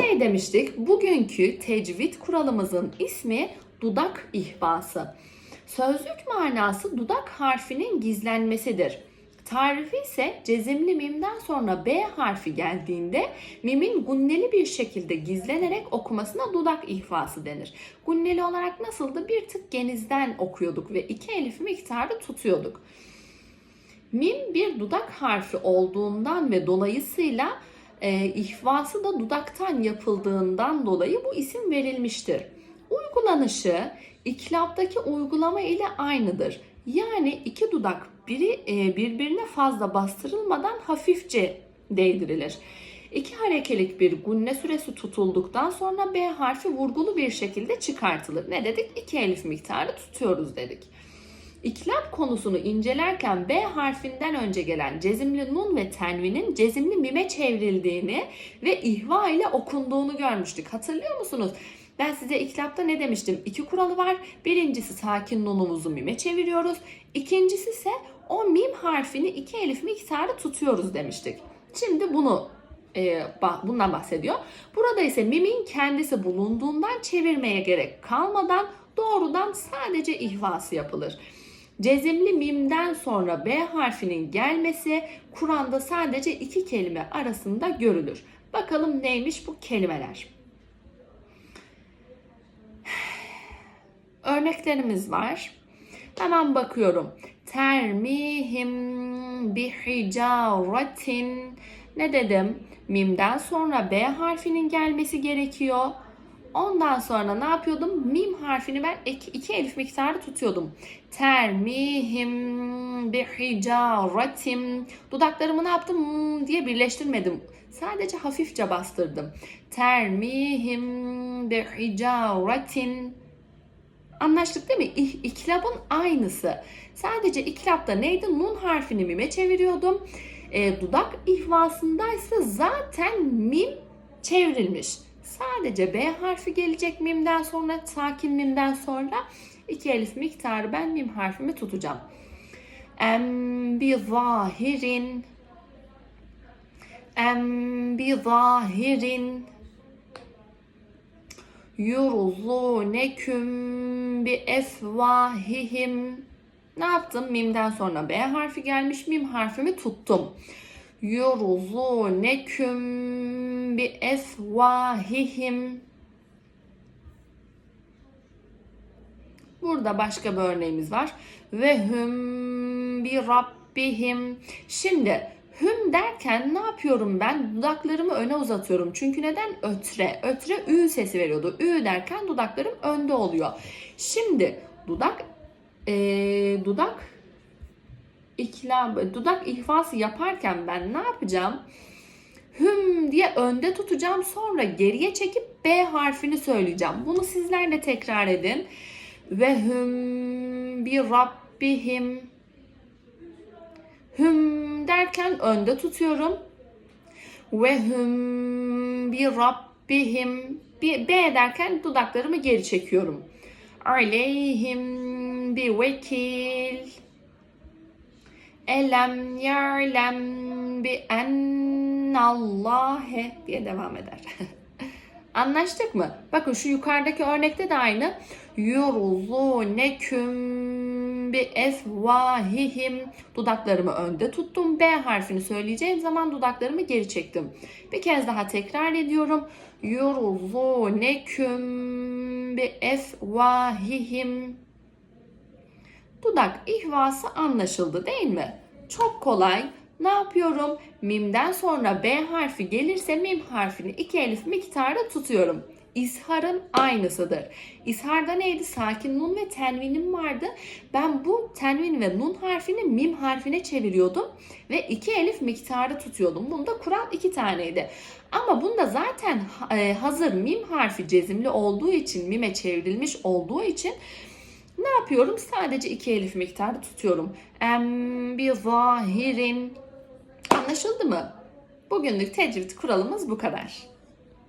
Ne demiştik? Bugünkü tecvid kuralımızın ismi dudak ihbası. Sözlük manası dudak harfinin gizlenmesidir. Tarifi ise cezimli mimden sonra B harfi geldiğinde mimin gunneli bir şekilde gizlenerek okumasına dudak ihfası denir. Gunneli olarak nasıldı? Bir tık genizden okuyorduk ve iki elif miktarı tutuyorduk. Mim bir dudak harfi olduğundan ve dolayısıyla e, ihvası da dudaktan yapıldığından dolayı bu isim verilmiştir. Uygulanışı iklaptaki uygulama ile aynıdır. Yani iki dudak biri e, birbirine fazla bastırılmadan hafifçe değdirilir. İki harekelik bir gunne süresi tutulduktan sonra B harfi vurgulu bir şekilde çıkartılır. Ne dedik? İki elif miktarı tutuyoruz dedik. İklap konusunu incelerken B harfinden önce gelen cezimli nun ve tenvinin cezimli mime çevrildiğini ve ihva ile okunduğunu görmüştük. Hatırlıyor musunuz? Ben size iklapta ne demiştim? İki kuralı var. Birincisi sakin nunumuzu mime çeviriyoruz. İkincisi ise o mim harfini iki elif miktarı tutuyoruz demiştik. Şimdi bunu e, bundan bahsediyor. Burada ise mimin kendisi bulunduğundan çevirmeye gerek kalmadan doğrudan sadece ihvası yapılır. Cezimli mimden sonra B harfinin gelmesi Kur'an'da sadece iki kelime arasında görülür. Bakalım neymiş bu kelimeler. Örneklerimiz var. Hemen bakıyorum. Termihim bihicaretin ne dedim? Mimden sonra B harfinin gelmesi gerekiyor. Ondan sonra ne yapıyordum? Mim harfini ben iki, iki elif miktarı tutuyordum. Termihim bihicaretim. Dudaklarımı ne yaptım? Hmm diye birleştirmedim. Sadece hafifçe bastırdım. Termihim bihicaretin. Anlaştık değil mi? İklabın aynısı. Sadece iklapta neydi? Nun harfini mime çeviriyordum. E, dudak ihvasında ise zaten mim çevrilmiş. Sadece B harfi gelecek mimden sonra, sakin mimden sonra iki elif miktarı ben mim harfimi tutacağım. Em bi zahirin em bi zahirin yurzuneküm bi efvahihim ne yaptım? Mimden sonra B harfi gelmiş. Mim harfimi tuttum. Bi efvahihim Burada başka bir örneğimiz var. Ve hüm bi rabbihim. Şimdi hüm derken ne yapıyorum ben? Dudaklarımı öne uzatıyorum. Çünkü neden? Ötre. Ötre ü sesi veriyordu. Ü derken dudaklarım önde oluyor. Şimdi dudak e, dudak iklam, dudak ihfası yaparken ben ne yapacağım? Hüm diye önde tutacağım. Sonra geriye çekip B harfini söyleyeceğim. Bunu sizler de tekrar edin. Ve hüm bi rabbihim. Hüm derken önde tutuyorum. Ve hüm bi rabbihim. B derken dudaklarımı geri çekiyorum. Aleyhim bi vekil. Elem ya'lem bi ennallâhe diye devam eder. Anlaştık mı? Bakın şu yukarıdaki örnekte de aynı. Yuruzuneküm bi efvahihim. Dudaklarımı önde tuttum. B harfini söyleyeceğim zaman dudaklarımı geri çektim. Bir kez daha tekrar ediyorum. Yuruzuneküm bi efvahihim. Dudak ihvası anlaşıldı değil mi? Çok kolay. Ne yapıyorum? Mimden sonra B harfi gelirse mim harfini iki elif miktarda tutuyorum. İsharın aynısıdır. İsharda neydi? Sakin nun ve tenvinim vardı. Ben bu tenvin ve nun harfini mim harfine çeviriyordum ve iki elif miktarı tutuyordum. Bunda kural iki taneydi. Ama bunda zaten e, hazır mim harfi cezimli olduğu için, mime çevrilmiş olduğu için ne yapıyorum? Sadece iki elif miktarı tutuyorum. Em bi zahirin Anlaşıldı mı? Bugünlük tecvid kuralımız bu kadar.